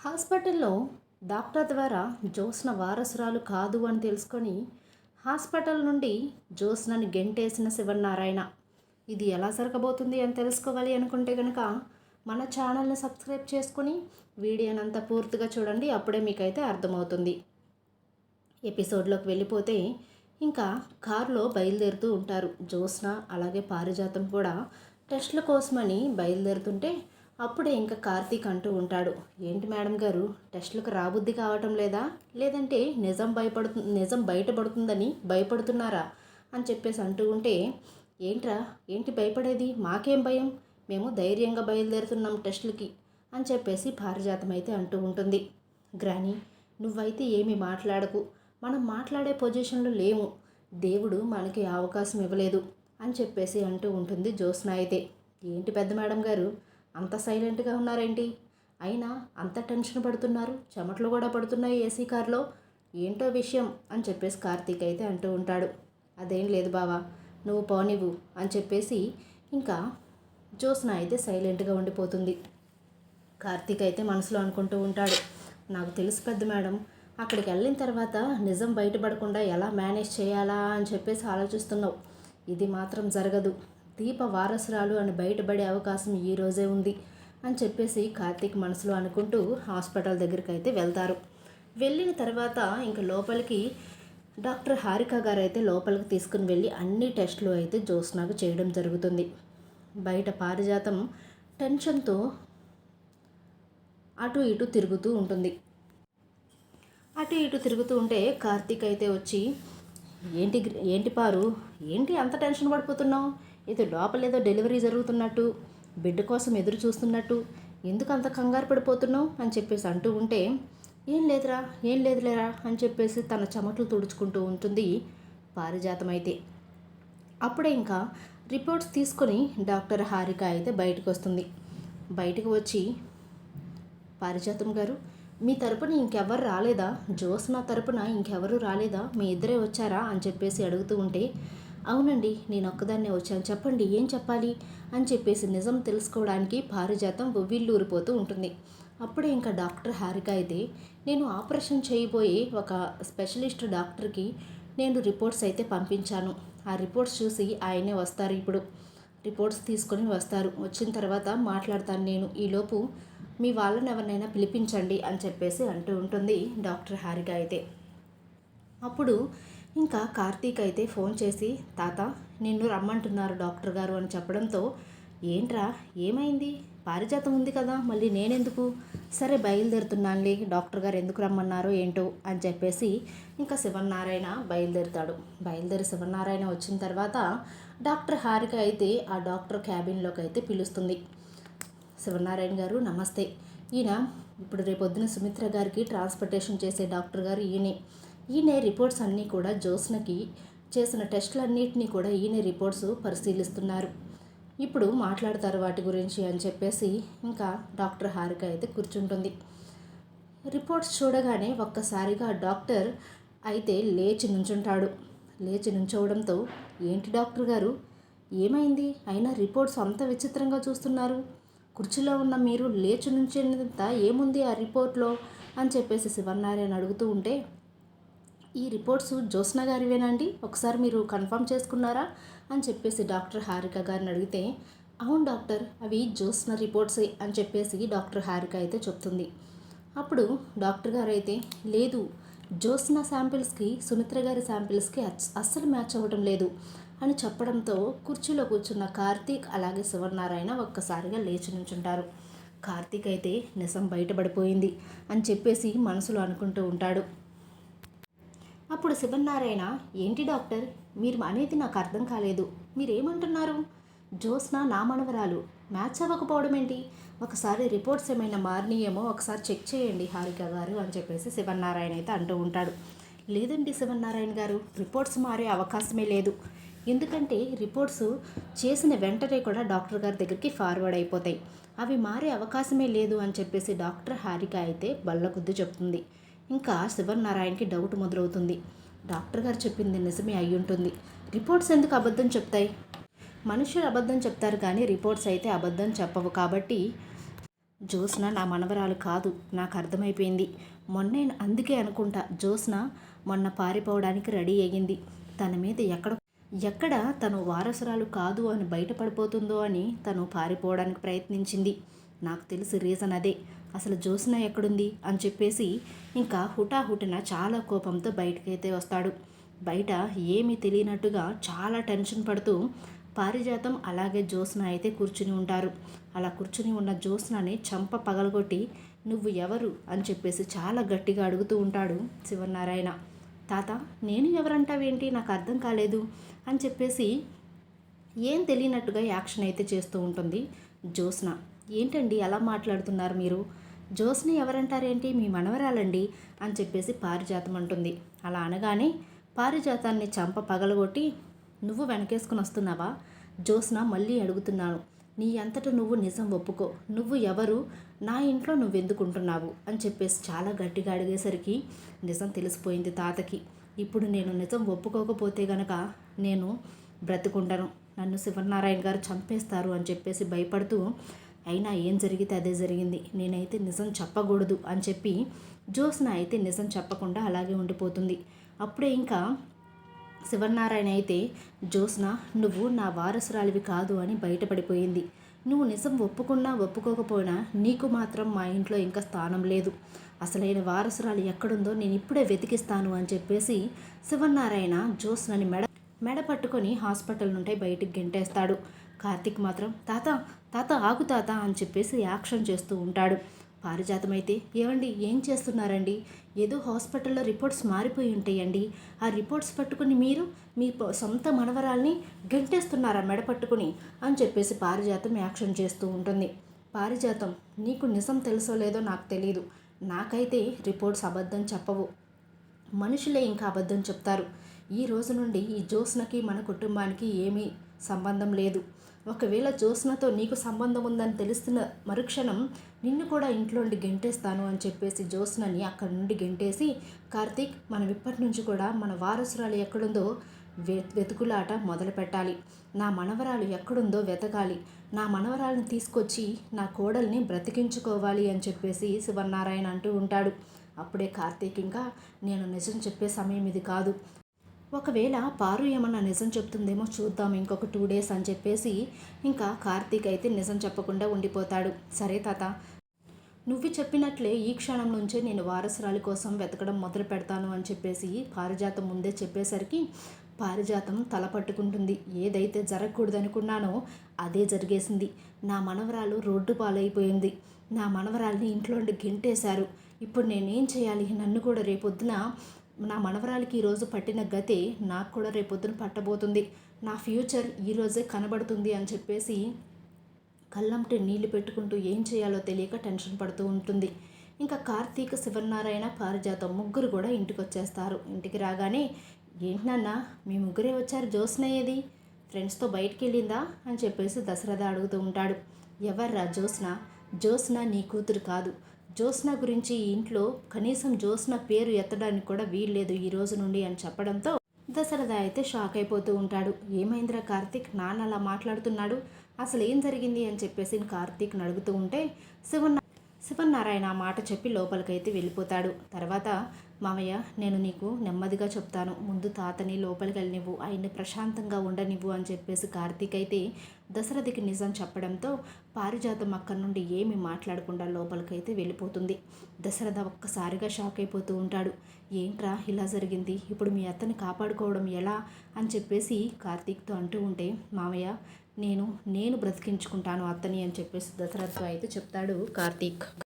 హాస్పిటల్లో డాక్టర్ ద్వారా జ్యోత్స్న వారసురాలు కాదు అని తెలుసుకొని హాస్పిటల్ నుండి జ్యోత్స్నని గెంటేసిన శివనారాయణ ఇది ఎలా జరగబోతుంది అని తెలుసుకోవాలి అనుకుంటే కనుక మన ఛానల్ని సబ్స్క్రైబ్ చేసుకొని వీడియోనంతా పూర్తిగా చూడండి అప్పుడే మీకైతే అర్థమవుతుంది. ఎపిసోడ్లోకి వెళ్ళిపోతే ఇంకా కారులో బయలుదేరుతూ ఉంటారు జ్యోత్స్న అలాగే పారిజాతం కూడా టెస్ట్ల కోసమని బయలుదేరుతుంటే అప్పుడే ఇంకా కార్తీక్ అంటూ ఉంటాడు. ఏంటి మేడం గారు టెస్టులకు రాబుద్ది కావటం లేదా? లేదంటే నిజం భయపడుతు నిజం బయటపడుతుందని భయపడుతున్నారా? అని చెప్పేసి అంటూ ఉంటే ఏంట్రా ఏంటి భయపడేది? మాకేం భయం? మేము ధైర్యంగా బయలుదేరుతున్నాం టెస్టులకి అని చెప్పేసి పారిజాతం అయితే అంటూ ఉంటుంది. గ్రాని నువ్వైతే ఏమీ మాట్లాడకు. మనం మాట్లాడే పొజిషన్లో లేము. దేవుడు మనకి అవకాశం ఇవ్వలేదు అని చెప్పేసి అంటూ ఉంటుంది జ్యోత్స్న అయితే. ఏంటి పెద్ద మేడం గారు అంత సైలెంట్గా ఉన్నారేంటి? అయినా అంత టెన్షన్ పడుతున్నారు. చెమటలు కూడా పడుతున్నాయి ఏసీ కార్లో. ఏంటో విషయం అని చెప్పేసి కార్తీక్ అయితే అంటూ ఉంటాడు. అదేం లేదు బావా నువ్వు పోనివ్వు అని చెప్పేసి ఇంకా జ్యోత్స్న అయితే సైలెంట్గా ఉండిపోతుంది. కార్తీక్ అయితే మనసులో అనుకుంటూ ఉంటాడు. నాకు తెలుసు పెద్ద మేడం అక్కడికి వెళ్ళిన తర్వాత నిజం బయటపడకుండా ఎలా మేనేజ్ చేయాలా? అని చెప్పేసి ఆలోచిస్తున్నావు. ఇది మాత్రం జరగదు. దీప వారసురాలు అని బయటపడే అవకాశం ఈ రోజే ఉంది అని చెప్పేసి కార్తీక్ మనసులో అనుకుంటూ హాస్పిటల్ దగ్గరికి అయితే వెళ్తారు. వెళ్ళిన తర్వాత ఇంక లోపలికి డాక్టర్ హారిక గారు అయితే లోపలికి తీసుకుని వెళ్ళి అన్ని టెస్టులు అయితే జ్యోత్స్నాకు చేయడం జరుగుతుంది. బయట పారిజాతం టెన్షన్తో అటు ఇటు తిరుగుతూ ఉంటుంది. అటు ఇటు తిరుగుతూ ఉంటే కార్తీక్ అయితే వచ్చి ఏంటి ఏంటి పారు? ఏంటి అంత టెన్షన్ పడిపోతున్నావు? ఇది లోపలేదో డెలివరీ జరుగుతున్నట్టు బిడ్డ కోసం ఎదురు చూస్తున్నట్టు ఎందుకు అంత కంగారు పడిపోతున్నావు అని చెప్పేసి అంటూ ఉంటే ఏం లేదురా ఏం లేదులేరా అని చెప్పేసి తన చెమటలు తుడుచుకుంటూ ఉంటుంది పారిజాతం అయితే అప్పుడే ఇంకా రిపోర్ట్స్ తీసుకొని డాక్టర్ హారిక అయితే బయటకు వస్తుంది. బయటకు వచ్చి పారిజాతం గారు మీ తరపున ఇంకెవరు రాలేదా? జ్యోత్స్న తరపున ఇంకెవరు రాలేదా? మీ ఇద్దరే వచ్చారా? అని చెప్పేసి అడుగుతూ ఉంటే అవునండి నేను ఒక్కదాన్నే వచ్చాను. చెప్పండి ఏం చెప్పాలి? అని చెప్పేసి నిజం తెలుసుకోవడానికి పారిజాతం ఊరిపోతూ ఉంటుంది. అప్పుడే ఇంకా డాక్టర్ హారిక అయితే నేను ఆపరేషన్ చేయబోయే ఒక స్పెషలిస్ట్ డాక్టర్కి నేను రిపోర్ట్స్ అయితే పంపించాను. ఆ రిపోర్ట్స్ చూసి ఆయనే వస్తారు ఇప్పుడు. రిపోర్ట్స్ తీసుకొని వస్తారు. వచ్చిన తర్వాత మాట్లాడతాను నేను. ఈలోపు మీ వాళ్ళని ఎవరినైనా పిలిపించండి అని చెప్పేసి అంటూ ఉంటుంది డాక్టర్ హారిక అయితే. అప్పుడు ఇంకా కార్తీక్ అయితే ఫోన్ చేసి తాత నిన్ను రమ్మంటున్నారు డాక్టర్ గారు అని చెప్పడంతో ఏంట్రా ఏమైంది? పారిజాతం ఉంది కదా మళ్ళీ నేనెందుకు? సరే బయలుదేరుతున్నానులే డాక్టర్ గారు ఎందుకు రమ్మన్నారో ఏంటో అని చెప్పేసి ఇంకా శివనారాయణ బయలుదేరుతాడు. బయలుదేరి శివనారాయణ వచ్చిన తర్వాత డాక్టర్ హారిక అయితే ఆ డాక్టర్ క్యాబిన్లోకి అయితే పిలుస్తుంది. శివనారాయణ గారు నమస్తే. ఈయన ఇప్పుడు రేపొద్దున సుమిత్ర గారికి ట్రాన్స్పోర్టేషన్ చేసే డాక్టర్ గారు ఈయనే. ఈయనే రిపోర్ట్స్ అన్నీ కూడా జ్యోత్స్నకి చేసిన టెస్టులన్నింటినీ కూడా ఈయనే రిపోర్ట్స్ పరిశీలిస్తున్నారు. ఇప్పుడు మాట్లాడతారు వాటి గురించి అని చెప్పేసి ఇంకా డాక్టర్ హారిక అయితే కూర్చుంటుంది. రిపోర్ట్స్ చూడగానే ఒక్కసారిగా డాక్టర్ అయితే లేచి నుంచుంటాడు. లేచి నుంచోవడంతో ఏంటి డాక్టర్ గారు? ఏమైంది? అయినా రిపోర్ట్స్ అంత విచిత్రంగా చూస్తున్నారు. కుర్చీలో ఉన్న మీరు లేచి నుంచేంత ఏముంది ఆ రిపోర్ట్లో? అని చెప్పేసి శివన్నారాయణ అడుగుతూ ఉంటే ఈ రిపోర్ట్స్ జ్యోత్స్న గారివేనండి? ఒకసారి మీరు కన్ఫర్మ్ చేసుకున్నారా? అని చెప్పేసి డాక్టర్ హారిక గారిని అడిగితే అవును డాక్టర్ అవి జ్యోత్స్న రిపోర్ట్స్ అని చెప్పేసి డాక్టర్ హారిక అయితే చెప్తుంది. అప్పుడు డాక్టర్ గారు అయితే లేదు జ్యోత్స్న శాంపిల్స్కి సుమిత్ర గారి శాంపిల్స్కి అస్సలు మ్యాచ్ అవ్వడం లేదు అని చెప్పడంతో కుర్చీలో కూర్చున్న కార్తీక్ అలాగే శివనారాయణ ఒక్కసారిగా లేచి నుంచుంటారు కార్తీక్ అయితే నిజం బయటపడిపోయింది అని చెప్పేసి మనసులో అనుకుంటూ ఉంటాడు. అప్పుడు శివనారాయణ ఏంటి డాక్టర్? మీరు అనేది నాకు అర్థం కాలేదు. మీరేమంటున్నారు? జ్యోత్స్న నా మనవరాలు. మ్యాచ్ అవ్వకపోవడం ఏంటి? ఒకసారి రిపోర్ట్స్ ఏమైనా మారినాయేమో ఒకసారి చెక్ చేయండి హారిక గారు అని చెప్పేసి శివనారాయణ అయితే అంటూ ఉంటాడు. లేదండి శివనారాయణ గారు రిపోర్ట్స్ మారే అవకాశమే లేదు. ఎందుకంటే రిపోర్ట్స్ చేసిన వెంటనే కూడా డాక్టర్ గారి దగ్గరికి ఫార్వర్డ్ అయిపోతాయి. అవి మారే అవకాశమే లేదు అని చెప్పేసి డాక్టర్ హారిక అయితే బల్లగుద్దు చెప్తుంది. ఇంకా శివనారాయణకి డౌట్ మొదలవుతుంది. డాక్టర్ గారు చెప్పింది నిజమే అయి ఉంటుంది రిపోర్ట్స్ ఎందుకు అబద్ధం చెప్తాయి? మనుషులు అబద్ధం చెప్తారు కానీ రిపోర్ట్స్ అయితే అబద్ధం చెప్పవు కాబట్టి జ్యోత్స్న నా మనవరాలు కాదు నాకు అర్థమైపోయింది. మొన్నే అందుకే అనుకుంటా జ్యోత్స్న మొన్న పారిపోవడానికి రెడీ అయ్యింది. తన మీద ఎక్కడ ఎక్కడ తను వారసురాలు కాదు అని బయటపడిపోతుందో అని తను పారిపోవడానికి ప్రయత్నించింది. నాకు తెలిసి రీజన్ అదే. అసలు జ్యోత్స్న ఎక్కడుంది? అని చెప్పేసి ఇంకా హుటాహుటిన చాలా కోపంతో బయటకైతే వస్తాడు. బయట ఏమీ తెలియనట్టుగా చాలా టెన్షన్ పడుతూ పారిజాతం అలాగే జ్యోత్స్న అయితే కూర్చుని ఉంటారు. అలా కూర్చుని ఉన్న జ్యోత్స్నని చంప పగలగొట్టి నువ్వు ఎవరు? అని చెప్పేసి చాలా గట్టిగా అడుగుతూ ఉంటాడు శివనారాయణ తాత నేను ఎవరంటావేంటి? నాకు అర్థం కాలేదు. అని చెప్పేసి ఏం తెలియనట్టుగా యాక్షన్ అయితే చేస్తూ ఉంటుంది జ్యోత్స్న ఏంటండి ఎలా మాట్లాడుతున్నారు మీరు? జోస్ని ఎవరంటారేంటి? మీ మనవరాలండి అని చెప్పేసి పారిజాతం అంటుంది. అలా అనగానే పారిజాతాన్ని చంప పగలగొట్టి నువ్వు వెనకేసుకుని వస్తున్నావా? జోస్న మళ్ళీ అడుగుతున్నాను. నీ అంతట నువ్వు నిజం ఒప్పుకో. నువ్వు ఎవరు? నా ఇంట్లో నువ్వెందుకుంటున్నావు? అని చెప్పేసి చాలా గట్టిగా అడిగేసరికి నిజం తెలిసిపోయింది తాతకి. ఇప్పుడు నేను నిజం ఒప్పుకోకపోతే గనక నేను బ్రతుకుంటాను నన్ను శివనారాయణ గారు చంపేస్తారు అని చెప్పేసి భయపడుతూ అయినా ఏం జరిగితే అదే జరిగింది. నేనైతే నిజం చెప్పకూడదు అని చెప్పి జ్యోత్స్న అయితే నిజం చెప్పకుండా అలాగే ఉండిపోతుంది. అప్పుడే ఇంకా శివనారాయణ అయితే జ్యోత్స్న నువ్వు నా వారసురాలివి కాదు అని బయటపడిపోయింది. నువ్వు నిజం ఒప్పుకున్నా ఒప్పుకోకపోయినా నీకు మాత్రం మా ఇంట్లో ఇంకా స్థానం లేదు. అసలైన వారసురాలు ఎక్కడుందో నేను ఇప్పుడే వెతికిస్తాను అని చెప్పేసి శివనారాయణ జ్యోత్స్నని మెడ మెడ పట్టుకొని హాస్పిటల్ నుండి బయటికి గెంటేస్తాడు. కార్తీక్ మాత్రం తాత తాత ఆగు తాత అని చెప్పేసి యాక్షన్ చేస్తూ ఉంటాడు. పారిజాతం అయితే ఏం చేస్తున్నారండి? ఏదో హాస్పిటల్లో రిపోర్ట్స్ మారిపోయి ఉంటాయండి. ఆ రిపోర్ట్స్ పట్టుకుని మీరు మీ సొంత మనవరాల్ని గెంటేస్తున్నారా మెడ పట్టుకుని? అని చెప్పేసి పారిజాతం యాక్షన్ చేస్తూ ఉంటుంది. పారిజాతం నీకు నిజం తెలుసో లేదో నాకు తెలియదు నాకైతే రిపోర్ట్స్ అబద్ధం చెప్పవు. మనుషులే ఇంకా అబద్ధం చెప్తారు. ఈ రోజు నుండి ఈ జ్యోత్స్నకి మన కుటుంబానికి ఏమీ సంబంధం లేదు. ఒకవేళ జ్యోత్స్నతో నీకు సంబంధం ఉందని తెలుస్తున్న మరుక్షణం నిన్ను కూడా ఇంట్లో నుండి గెంటేస్తాను అని చెప్పేసి జ్యోత్స్నని అక్కడి నుండి గెంటేసి కార్తీక్ మనం ఇప్పటి నుంచి కూడా మన వారసురాలు ఎక్కడుందో వె వెతుకులాట మొదలు పెట్టాలి. నా మనవరాలు ఎక్కడుందో వెతకాలి. నా మనవరాలను తీసుకొచ్చి నా కోడల్ని బ్రతికించుకోవాలి అని చెప్పేసి శివనారాయణ అంటూ ఉంటాడు. అప్పుడే కార్తీక్ ఇంకా నేను నిజం చెప్పే సమయం ఇది కాదు. ఒకవేళ పారు ఏమన్నా నిజం చెప్తుందేమో చూద్దాం ఇంకొక టూ డేస్ అని చెప్పేసి ఇంకా కార్తీక్ అయితే నిజం చెప్పకుండా ఉండిపోతాడు. సరే తాత నువ్వు చెప్పినట్లే ఈ క్షణం నుంచే నేను వారసురాలి కోసం వెతకడం మొదలు పెడతాను అని చెప్పేసి పారిజాతం ముందే చెప్పేసరికి పారిజాతం తల పట్టుకుంటుంది. ఏదైతే జరగకూడదు అనుకున్నానో అదే జరిగేసింది. నా మనవరాలు రోడ్డు పాలైపోయింది. నా మనవరాల్ని ఇంట్లో గెంటేశారు. ఇప్పుడు నేనేం చేయాలి? నన్ను కూడా రేపొద్దున నా మనవరాలికి ఈరోజు పట్టిన గతి నాకు కూడా రేపొద్దున పట్టబోతుంది. నా ఫ్యూచర్ ఈరోజే కనబడుతుంది అని చెప్పేసి కళ్ళంటే నీళ్ళు పెట్టుకుంటూ ఏం చేయాలో తెలియక టెన్షన్ పడుతూ ఉంటుంది. ఇంకా కార్తీక శివనారాయణ పారిజాతం ముగ్గురు కూడా ఇంటికి వచ్చేస్తారు ఇంటికి రాగానే ఏంటన్నా మీ ముగ్గురే వచ్చారు జ్యోత్స్న ఏది ఫ్రెండ్స్తో బయటికి వెళ్ళిందా అని చెప్పేసి దశరథ అడుగుతూ ఉంటాడు. ఎవర్రా జోస్న జోస్న నీ కూతురు కాదు. జ్యోత్స్న గురించి ఈ ఇంట్లో కనీసం జ్యోత్స్న పేరు ఎత్తడానికి కూడా వీల్లేదు ఈ రోజు నుండి అని చెప్పడంతో దశరథ అయితే షాక్ అయిపోతూ ఉంటాడు. ఏమైందిరా కార్తీక్? నాన్న అలా మాట్లాడుతున్నాడు. అసలు ఏం జరిగింది అని చెప్పేసి కార్తీక్ అడుగుతూ ఉంటే శివన్న శివన్నారాయణ ఆ మాట చెప్పి లోపలికైతే వెళ్ళిపోతాడు. తర్వాత మామయ్య నేను నీకు నెమ్మదిగా చెప్తాను. ముందు తాతని లోపలికి వెళ్ళనివ్వు. ఆయన్ని ప్రశాంతంగా ఉండనివ్వు అని చెప్పేసి కార్తీక్ అయితే దశరథికి నిజం చెప్పడంతో పారిజాతం అక్కడి నుండి ఏమి మాట్లాడకుండా లోపలికైతే వెళ్ళిపోతుంది. దశరథ ఒక్కసారిగా షాక్ అయిపోతూ ఉంటాడు. ఏంట్రా ఇలా జరిగింది? ఇప్పుడు మీ అత్తని కాపాడుకోవడం ఎలా? అని చెప్పేసి కార్తీక్తో అంటూ ఉంటే మామయ్య నేను నేను బ్రతికించుకుంటాను అత్తని అని చెప్పేసి దశరథతో అయితే చెప్తాడు కార్తీక్.